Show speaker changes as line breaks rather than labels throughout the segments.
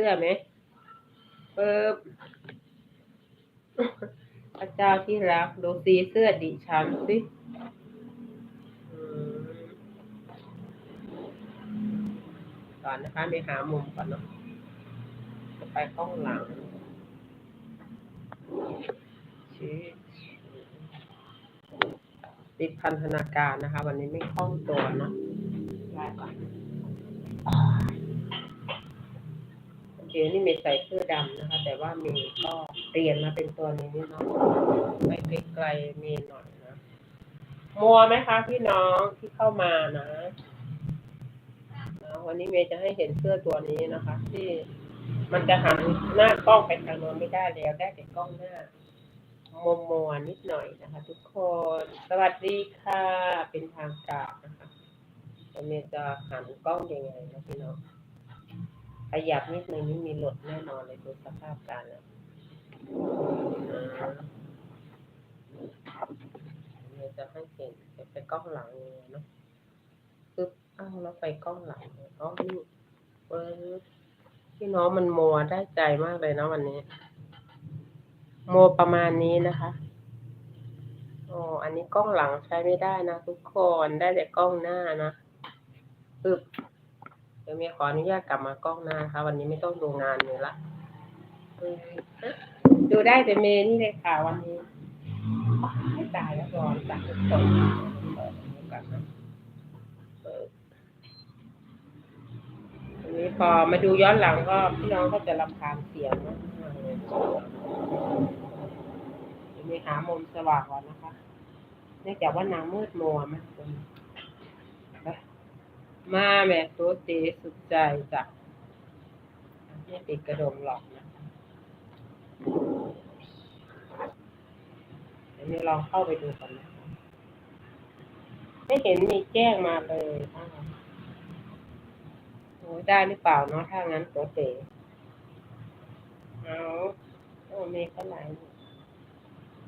สื้อไหมเปิบพระเจ้าที่รัก ดูสีเสื้อดิฉันสิก่อนนะคะไปหามุมก่อนเนาะจะไปข้างหลังชี้ติดพันธนาการนะคะ วันนี้ไม่คล่องตัวเนาะ โอเคนี่เมย์ใส่เสื้อดำนะคะ แต่ว่าเมย์ก็เปลี่ยนมาเป็นตัวนี้เนาะไปไกลๆเมย์หน่อยนะมัวไหมคะพี่น้องที่เข้ามานะวันนี้เมย์จะให้เห็นเสื้อตัวนี้นะคะ ที่มันจะหันหน้ากล้องไปทางโน้นไม่ได้แล้วได้แต่กล้องหน้ามัวมัวนิดหน่อยนะคะ ทุกคนสวัสดีค่ะเป็นทางการนะคะวันนี้จะหันกล้องยังไงนะพี่น้อง ขยับนิดนึงนี่มีหลดแน่นอนเลยดูสภาพการแล้วอ่าเมย์จะให้เห็นไปกล้องหลังยังไงเนาะปึ๊บอ้าวแล้วไปกล้องหลังเลยอ๋อนี่เปิดพี่น้องมันมัวได้ใจมากเลยนะวันนี้มัวประมาณนี้นะคะโอ้อันนี้กล้องหลังใช้ไม่ได้นะทุกคนได้แต่กล้องหน้านะปึ๊บ ดี๋ยวเมียขออนุญาตกลับมากล้องหน้าค่ะวันนี้ไม่ต้องดูงานเลยละดูได้แต่เมย์นี่เลยค่ะวันนี้ไม่ตายแล้วร้อนจัดทุกคนเปิดดูกันนะเปิดอันนี้พอมาดูย้อนหลังก็พี่น้องก็จะรำคาญเสียงมากๆเลยเดี๋ยวมีหามุมสว่างก่อนนะคะ เนื่องจากว่านางมืดมัวมากคนไป มาแม่ตัวเตสุดใจจ้ะไม่ติดกระดมหรอกนะเดี๋ยวนี้ลองเข้าไปดูกันนะไม่เห็นมีแจ้งมาเลยโอ้ยได้หรือเปล่าเนาะถ้างั้นตัวเต๋เอาโอ้มีเท่าไหร่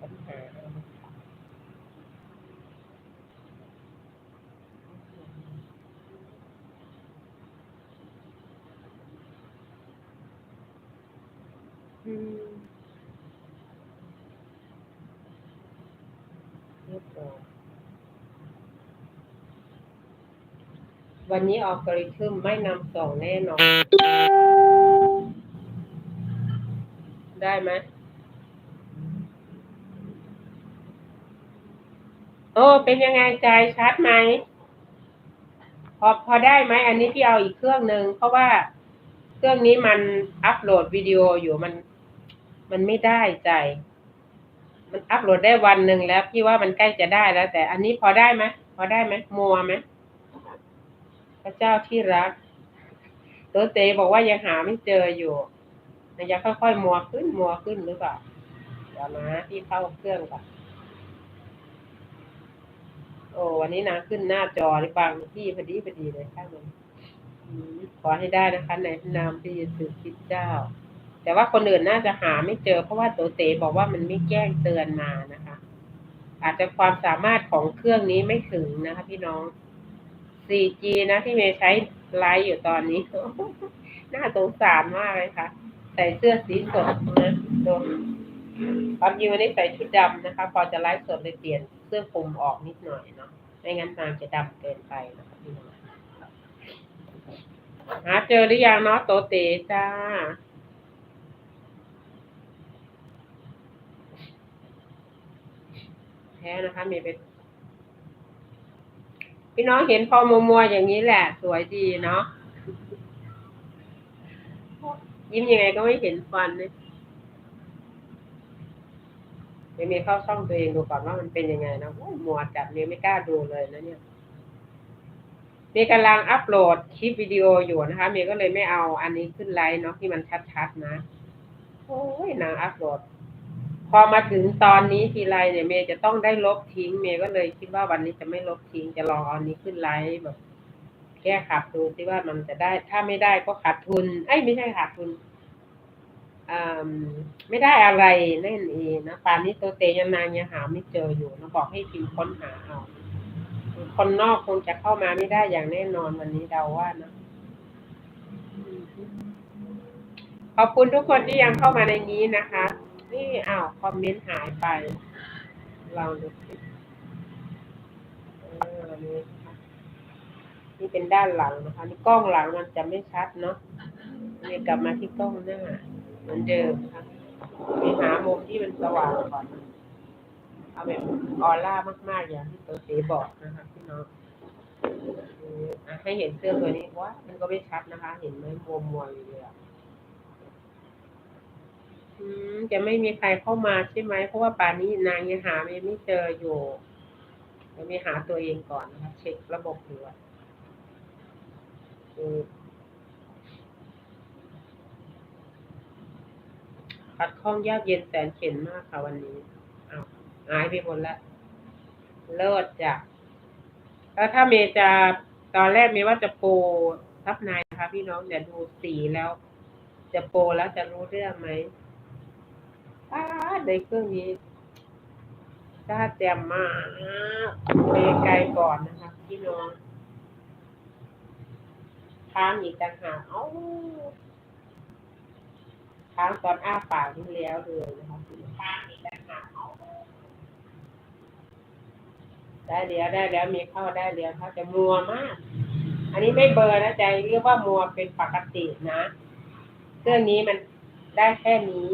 ปัญหาเอาอืมเรียบร้อย วันนี้ออกกริทึมไม่นำส่งแน่นอน ได้ไหมโอ้เป็นยังไงใจชัดไหม พอพอได้ไหม อันนี้พี่เอาอีกเครื่องหนึ่งเพราะว่าเครื่องนี้มันอัปโหลดวิดีโออยู่มัน มันไม่ได้ใจ มันอัปโหลดได้วันหนึ่งแล้วพี่ว่ามันใกล้จะได้แล้ว แต่อันนี้พอได้ไหมพอได้ไหมมัวไหมพระเจ้าที่รักตัวเตบอกว่ายังหาไม่เจออยู่มันจะค่อยๆมัวขึ้นมัวขึ้นหรือเปล่าเดี๋ยวนะที่เข้าเครื่องก่อนโอ้วันนี้นะขึ้นหน้าจอในบางที่พอดีพอดีเลยข้างมันขอให้ได้นะคะในนามพระเยซูคริสต์เจ้า แต่ว่าคนอื่นน่าจะหาไม่เจอ เพราะว่าโตเตบอกว่ามันไม่แจ้งเตือนมานะคะ อาจจะความสามารถของเครื่องนี้ไม่ถึงนะคะพี่น้อง 4G นะที่เมย์ใช้ไลฟ์อยู่ตอนนี้ น่าสงสารมากเลยค่ะ ใส่เสื้อสีสดนะดูความจริงวันนี้ใส่ชุดดำนะคะ พอจะไลฟ์สดเลยเปลี่ยนเสื้อคลุมออกนิดหน่อยเนาะไม่งั้นนางจะดำเกินไปนะคะพี่น้องหาเจอหรือยังเนาะโตเตจ้า แท้นะคะเมย์เป็นพี่น้องเห็นพอมัวมัวๆอย่างนี้แหละ สวยดีเนาะยิ้มยังไงก็ไม่เห็นฟันเลยเดี๋ยวเมย์เข้าช่องตัวเองดูก่อนว่ามันเป็นยังไงนะมัวจัดเมย์ไม่กล้าดูเลยนะเนี่ยเมย์กำลังอัปโหลดคลิปวิดีโออยู่นะคะเมย์ก็เลยไม่เอาอันนี้ขึ้นไลน์เนาะที่มันชัดๆนะ โอ้ยนางอัปโหลด พอมาถึงตอนนี้ทีไรเนี่ยเมย์จะต้องได้ลบทิ้ง เมย์ก็เลยคิดว่าวันนี้จะไม่ลบทิ้งจะลองอันนี้ขึ้นไลฟ์แบบ แก้ขับดูซิว่ามันจะได้ ถ้าไม่ได้ก็ขาดทุนไอ้ยไม่ใช่ขาดทุนอ่าไม่ได้อะไรนั่นเองนะป่านนี้ตัวเตยนางยังหาไม่เจออยู่นะบอกให้พิมพ์ค้นหาเอาคนนอกคงจะเข้ามาไม่ได้อย่างแน่นอนวันนี้เดาว่านะขอบคุณทุกคนที่ยังเข้ามาในนี้นะคะ นี่อ้าวคอมเมนต์หายไป เราดูสินี่ค่ะนี่เป็นด้านหลังนะคะ นี่กล้องหลังมันจะไม่ชัดเนาะนี่กลับมาที่กล้องหน้าเหมือนเดิมค่ะไปหามุมที่มันสว่างก่อนเอาแบบออร่ามากๆอย่างที่ตัวสีบอกนะคะพี่น้องอะให้เห็นเสื้อตัวนี้ว่ามันก็ไม่ชัดนะคะ เห็นไหมมัวมัวอยู่เลยอะ จะไม่มีใครเข้ามาใช่ไหมเพราะว่าป่านนี้นางยังหาไม่ไม่เจออยู่เดี๋ยวมีหาตัวเองก่อนนะคะเช็คระบบดูอะคือขัดข้องยากเย็นแสนเข็นมากค่ะวันนี้อ้าวหายไปหมดละเลิศจ้ะแล้วถ้าเมย์จะตอนแรกเมย์ว่าจะโปรทับในนะคะพี่น้องเดี๋ยวดูสีแล้ว จะโปรแล้วจะรู้เรื่องไหม อ้าในเครื่องนี้จ้าแจ่มมาเมไกลก่อนนะคะพี่น้องค้างอีกต่างหากเอ้าค้างตอนอ้าปากนี่แล้วเลยนะคะค้างอีกต่างหากเอ้าได้เดียวได้แล้วมีเข้าได้เดียวเขาจะมัวมาก อันนี้ไม่เบอร์นะใจเรียกว่ามัวเป็นปกตินะ เครื่องนี้มันได้แค่นี้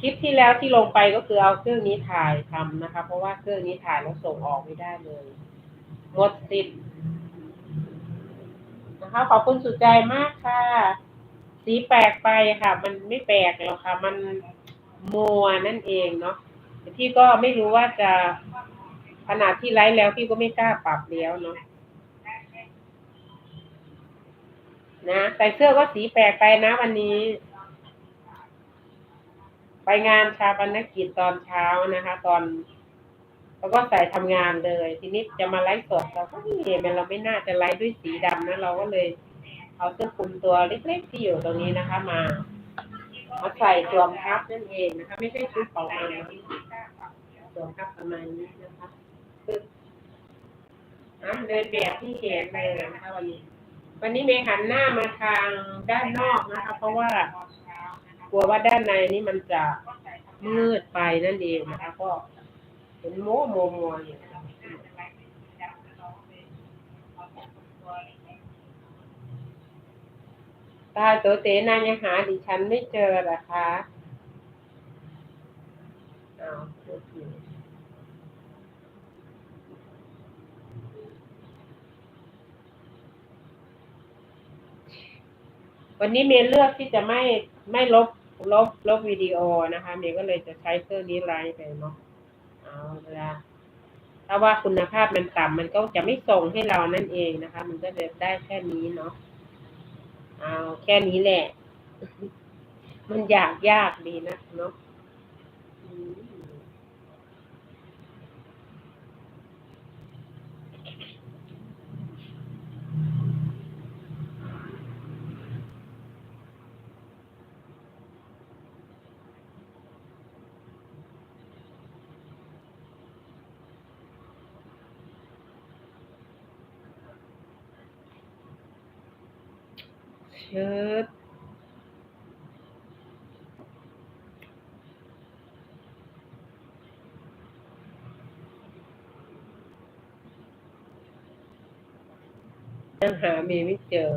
คลิปที่แล้วที่ลงไปก็คือเอาเครื่องนี้ถ่ายทำนะคะ เพราะว่าเครื่องนี้ถ่ายแล้วส่งออกไม่ได้เลยหมดสิทธิ์นะคะ ขอบคุณสุดใจมากค่ะ สีแปลกไปค่ะ มันไม่แปลกหรอกค่ะ มันมัวนั่นเองเนาะแต่พี่ก็ไม่รู้ว่าจะขนาดที่ไลฟ์แล้วพี่ก็ไม่กล้าปรับแล้วเนาะนะใส่เสื้อก็สีแปลกไปนะวันนี้ ไปงานชาปนกิจตอนเช้านะคะ ตอนแล้วก็ใส่ทำงานเลย ทีนี้จะมาไลฟ์สดเราก็เห็นมันเราไม่น่าจะไลฟ์ด้วยสีดำนะเราก็เลย เอาเสื้อคลุมตัวเล็กๆที่อยู่ตรงนี้นะคะ มามาใส่สวมทับนั่นเองนะคะ ไม่ใช่ชุดของมันนะสวมทับประมาณนี้นะคะคืออะเดินแบบที่เห็นเลยนะคะวันนี้ วันนี้เมย์หันหน้ามาทางด้านนอกนะคะ เพราะว่า กลัวว่าด้านในนี้มันจะมืดไปนั่นเองนะคะ ก็เห็นโม้โมมัวอยู่ตาโตเตนายังหาดิฉันไม่เจอเหรอคะอ้าวพูดผิดวันนี้เมย์เลือกที่จะไม่ไม่ลบ ลบลบวิดีโอนะคะเมย์ก็เลยจะใช้เครื่องนี้ไลฟ์ไปเนาะเอาละถ้าว่าคุณภาพมันต่ำมันก็จะไม่ส่งให้เรานั่นเองนะคะ มันก็จะได้แค่นี้เนาะเอาแค่นี้แหละ มันยากยากดีนะเนาะ เชิดยังหาเมย์ไม่เจอ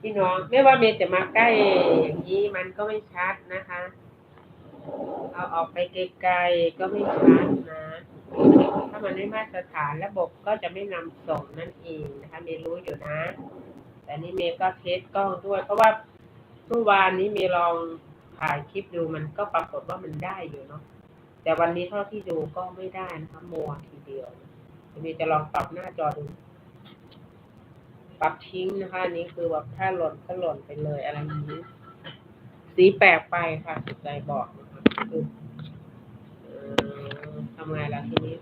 พี่น้องไม่ว่าเมย์จะมาใกล้อย่างนี้มันก็ไม่ชัดนะคะ เอาออกไปไกลๆก็ไม่ชัด มันไม่มาตรฐานระบบก็จะไม่นำส่งนั่นเองนะคะเมย์รู้อยู่นะ แต่นี่เมย์ก็เทสกล้องด้วย เพราะว่าเมื่อวานนี้เมย์ลองถ่ายคลิปดูมันก็ปรากฏว่ามันได้อยู่เนาะแต่วันนี้เท่าที่ดูก็ไม่ได้นะคะมัวทีเดียวเมย์จะลองปรับหน้าจอดูปรับทิ้งนะคะนี้คือแบบถ้าหล่นก็หล่นไปเลยอะไรอย่างนี้ สีแปลกไปค่ะสุดใจบอกนะคะคือเอ่อทำไงล่ะทีนี้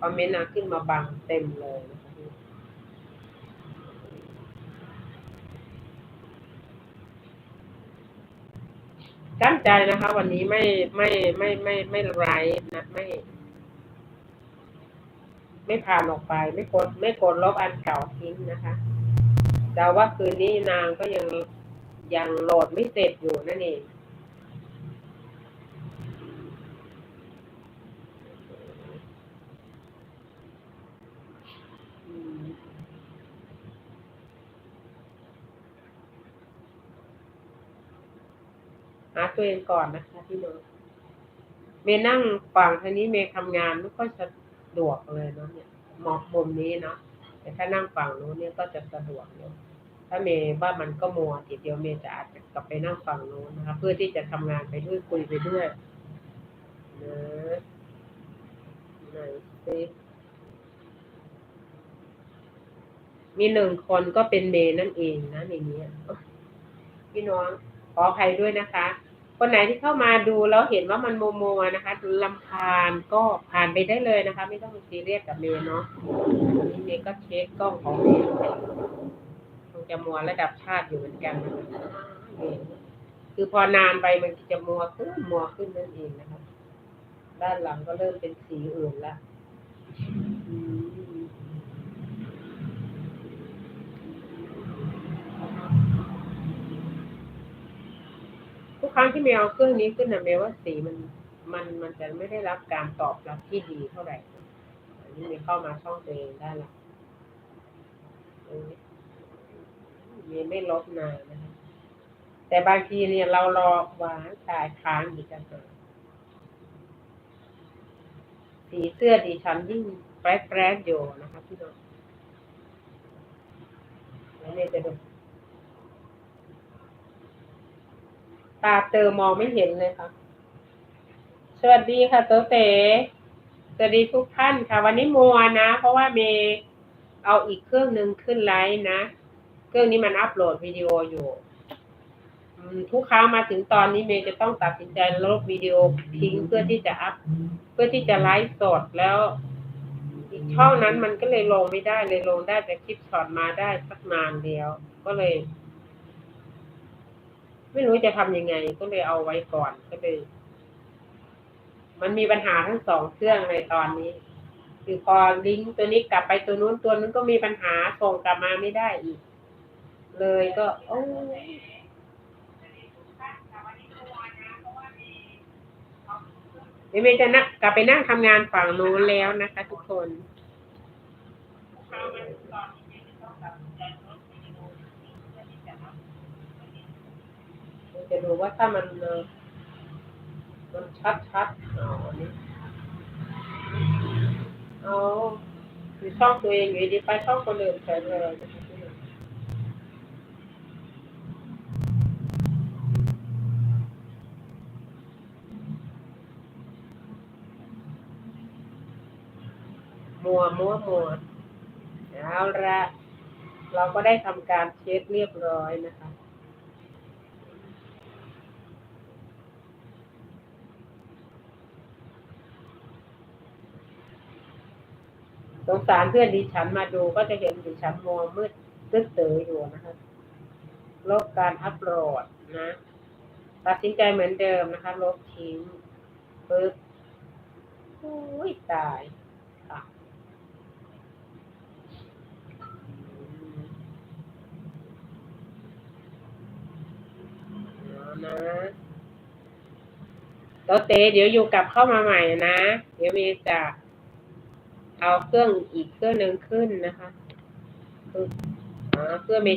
คอมเมนต์นะขึ้นมาบังเต็มเลยตั้งใจนะคะ วันนี้ไม่ไม่ไม่ไม่ไม่ไร้นะไม่ ไม่ผ่านออกไป ไม่กดไม่กดลบอันเก่าทิ้งนะคะแต่ว่าคืนนี้นางก็ยังยังโหลดไม่เสร็จอยู่นั่นเองาตัวเองก่อนนะคะพี่น้องเมย์นั่งฝั่งทางนี้เมย์ทำงานไม่ค่อยสะดวกเลยเนาะเนี่ยมองมุมนี้เนาะแต่ถ้านั่งฝั่งนู้นเนี่ยก็จะสะดวกเนาะถ้าเมย์ว่ามันก็มัวทีเดียวเมย์จะอาจจะกลับไปนั่งฝั่งนู้นนะคะ เพื่อที่จะทำงานไปด้วยคุยไปด้วยนะไหนสิมีหนึ่งคนก็เป็นเมย์นั่นเองนะในนี้พี่น้องขออภัยด้วยนะคะ คนไหนที่เข้ามาดูแล้วเห็นว่ามันโมโมนะคะลำคาญก็ผ่านไปได้เลยนะคะ ไม่ต้องซีเรียสกับเมย์เนาะนนี้เมย์ก็เช็คกล้องของเมย์คงจะมัวระดับชาติอยู่เหมือนกันคือพอนานไปมันจะมัวขึ้นมัวขึ้นนั่นเองนะคะ ด้านหลังก็เริ่มเป็นสีอื่นละอืมทุ กครั้งที่เมย์เอาเครื่องนี้ขึ้นนะเมย์ว่าสีมันมันมันจะไม่ได้รับการตอบรับที่ดีเท่าไหร่อันนี้เมย์เข้ามาช่องตัวเองได้ละเมย์ไม่ลบนานนะคะแต่บางทีเนี่ยเรารอวางสายค้างอีกต่างหากสีเสื้อดิฉันยิ่งแปรกๆอยู่นะคะพี่น้องแล้วเนี่ยจะดู ตาเตอมองไม่เห็นเลยค่ะ สวัสดีค่ะโตเต๋สวัสดีทุกท่านค่ะ วันนี้มัวนะ เพราะว่าเมย์เอาอีกเครื่องหนึ่งขึ้นไลน์นะ เครื่องนี้มันอัปโหลดวิดีโออยู่ทุกครั้งมาถึงตอนนี้เมย์จะต้องตัดสินใจลบวิดีโอทิ้งเพื่อที่จะอัพ เพื่อที่จะไลฟ์สดแล้ว อีกช่องนั้นมันก็เลยลงไม่ได้เลยลงได้แต่คลิปช็อตมาได้สักนานเดียว ก็เลย ไม่รู้จะทำยังไง ก็เลยเอาไว้ก่อนก็เลย มันมีปัญหาทั้งสองเครื่องเลยตอนนี้ คือพอลิงก์ตัวนี้กลับไปตัวนู้นตัวนู้นก็มีปัญหาส่งกลับมาไม่ได้อีก เลยก็ โอ้ยเมย์จะนั่งกลับไปนั่งทำงานฝั่งนู้นแล้วนะคะทุกคน จะดูว่าถ้ามันมันชัดชัดอ๋อันนี้เอาคือช่องตัวเองอยู่ดีไปช่องคนอื่นเฉยเลยมัวมัวมัวเอาละเราก็ได้ทำการเช็คเรียบร้อยนะคะ สงสารเพื่อนดิฉันมาดูก็จะเห็นดิฉันมัวมืดตึ๊ดเต๋ออยู่นะคะลบการอัปโหลดนะ ตัดสินใจเหมือนเดิมนะคะ ลบทิ้งปึ๊บอุ้ยตายค่ะเอานะโตเตเดี๋ยวอยู่กลับเข้ามาใหม่นะ เดี๋ยวมีจะ เอาเครื่องอีกเครื่องหนึ่งขึ้นนะคะคืออ่าเพื่อเม